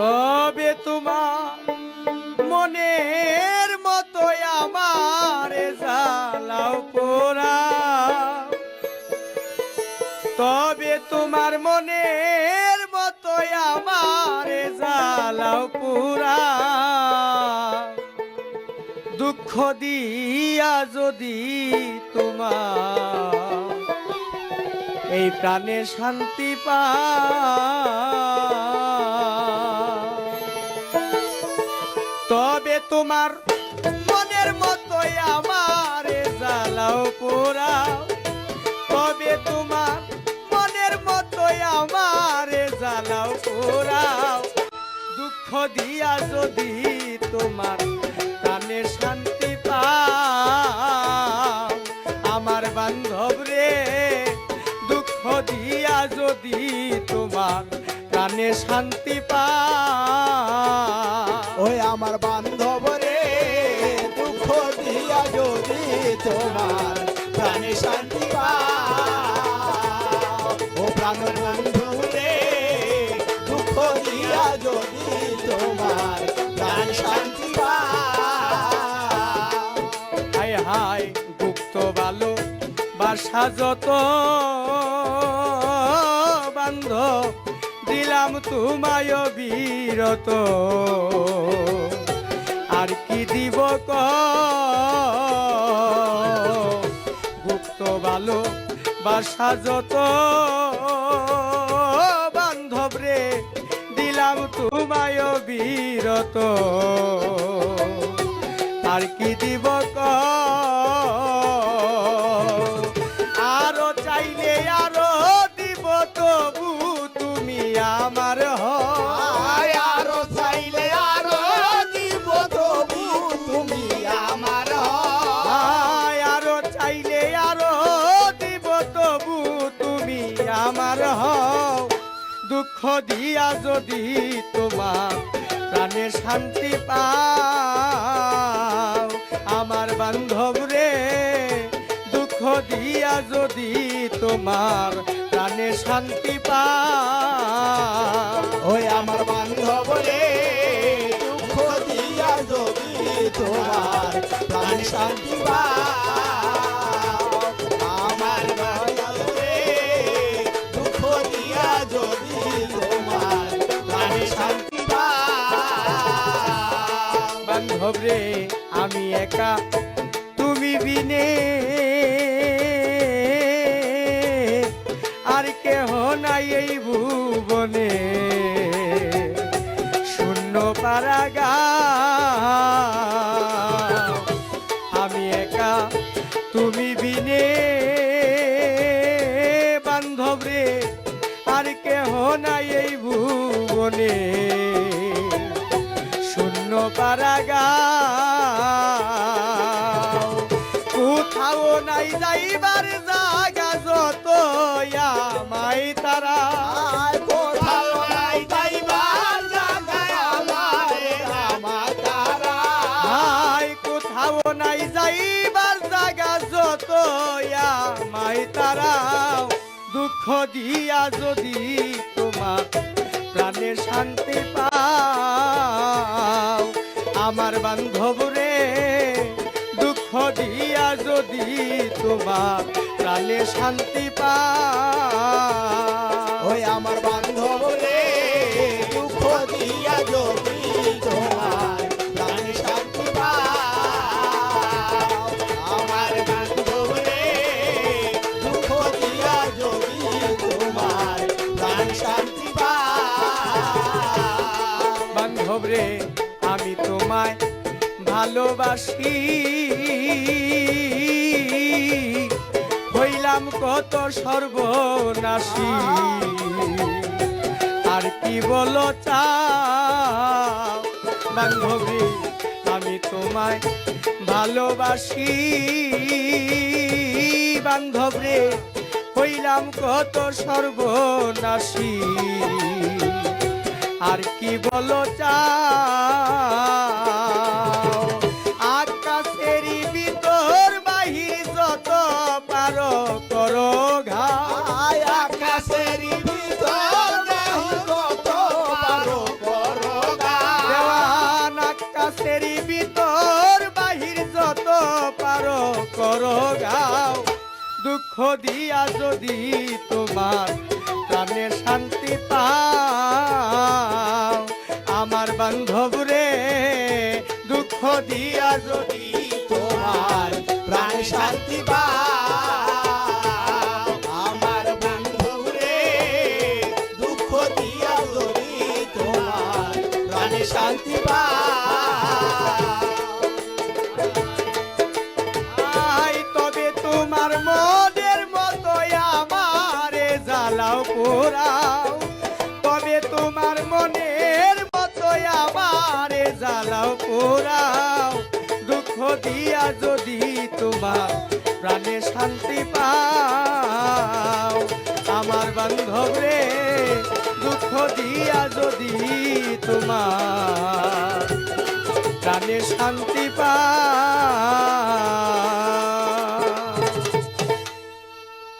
তবে তোমার মনের মতো আমার জ্বালাও পোড়া। তবে তোমার মনের মতো আমার জ্বালাও পুরা দুঃখ দিয়া যদি তোমার এই প্রাণে শান্তি পা তবে তোমার। মনের মতোই আমার জ্বালাও পোড়াও তবে তোমার মনের মতোই আমার জ্বালাও পোড়াও দুঃখ দিয়া যদি তোমার কানে শান্তি পাও, আমার বান্ধব রে, দুঃখ দিয়া যদি তোমার কানে শান্তি পাও হায় গুপ্ত ভালো বাসা যত বান্ধ, দিলাম তোমায় বীরত। আর কি দিব গুপ্ত ভালো বাসা যত বান্ধব রে, দিলাম তোমায় বীরত। আর কি দিব আমার হয় আরও চাইলে আরও দিব তবু তুমি আমার হয়। আরও চাইলে আরও দিব তবু তুমি আমার হও দুঃখ দিয়া যদি তোমার প্রাণে শান্তি পাও, আমার বান্ধব রে, দুঃখ দিয়া যদি তোমার প্রাণে শান্তি পাও ওই আমার বান্ধব রে দুঃখ দিয়া যদি তোমার প্রাণ শান্তি পাও আমার বান্ধব রে দুঃখ দিয়া যদি তোমার প্রাণ শান্তি পাও বান্ধব রে আমি একা নাই এই ভুবনে। শূন্য পারাগা কোথাও নাই যাইবার জাগা যত আমাই তারা। নাই যাইবার জাগা যত আমাই তারাও দুঃখ দিয়া যদি তোমার প্রাণে শান্তি পাও। আমার বান্ধব দুঃখ দিয়া যদি তোমার প্রাণে শান্তি পাও। ওই আমার বান্ধব রে ভালোবাসি। হইলাম কত সর্বনাশী। আর কি বলো বান্ধবী, আমি তোমায় ভালোবাসি। বান্ধব রে হইলাম কত সর্বনাশী। আর কি বলো চাও দিয়া যদি তোমার প্রাণে শান্তি পাও, আমার বান্ধব রে, দুঃখ দিয়া যদি তোমার প্রাণে শান্তি পাও জ্বালাও পোড়াও। দুঃখ দিয়া যদি তোমার প্রাণে শান্তি পাও। আমার বান্ধব রে, দুঃখ দিয়া যদি তোমার প্রাণে শান্তি পাও।